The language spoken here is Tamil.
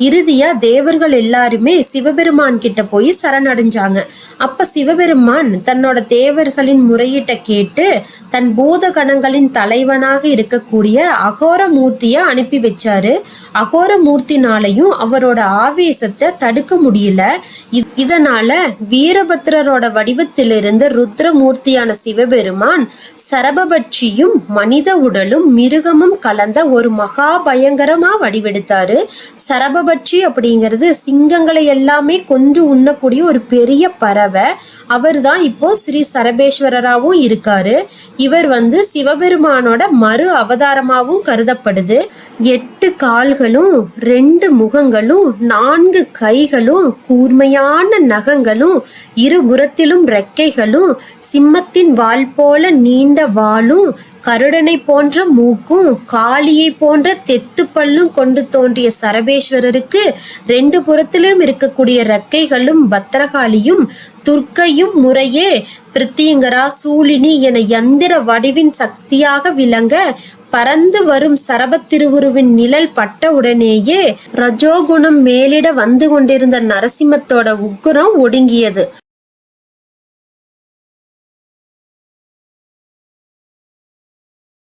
இறுதியா தேவர்கள் எல்லாருமே சிவபெருமான் கிட்ட போய் சரணடைஞ்சாங்க. அப்ப சிவபெருமான் தன்னோட தேவர்களின் முறையிட்ட கேட்டு தன் பூத கணங்களின் தலைவனாக இருக்கக்கூடிய அகோர மூர்த்திய அனுப்பி வச்சாரு. அகோர மூர்த்தினாலையும் அவரோட ஆவேசத்தை தடுக்க முடியல. இதனால வீரபத்ரரோட வடிவத்திலிருந்து ருத்ரமூர்த்தியான சிவபெருமான் சரபபட்சியும் மனித உடலும் மிருகமும் கலந்த ஒரு மகா பயங்கரமா வடிவெடுத்தாரு. சரப சரபபட்சி அப்படிங்கிறது சிங்கங்களை எல்லாமே கொன்று உண்ணக்கூடிய ஒரு பெரிய பறவை. அவர் தான் இப்போ ஸ்ரீ சரபேஸ்வரராகவும் இருக்காரு. இவர் வந்து சிவபெருமானோட மறு அவதாரமாகவும் கருதப்படுது. எட்டு கால்களும் ரெண்டு முகங்களும் நான்கு கைகளும் கூர்மையான நகங்களும் இருபுறத்திலும் ரெக்கைகளும் சிம்மத்தின் வால் போல நீண்ட வாளும் கருடனை போன்ற மூக்கும் காளியை போன்ற தெத்து பல்லும் கொண்டு தோன்றிய சரபேஸ்வரருக்கு ரெண்டு புறத்திலும் இருக்கக்கூடிய ரக்கைகளும் பத்திரகாளியும் துர்க்கையும் முறையே பிரித்தியங்கரா சூலினி என யந்திர வடிவின் சக்தியாக விளங்க பறந்து வரும் சரபத்திருவுருவின் நிழல் பட்ட உடனேயே ரஜோகுணம் மேலிட வந்து கொண்டிருந்த நரசிம்மத்தோட உக்குரம் ஒடுங்கியது.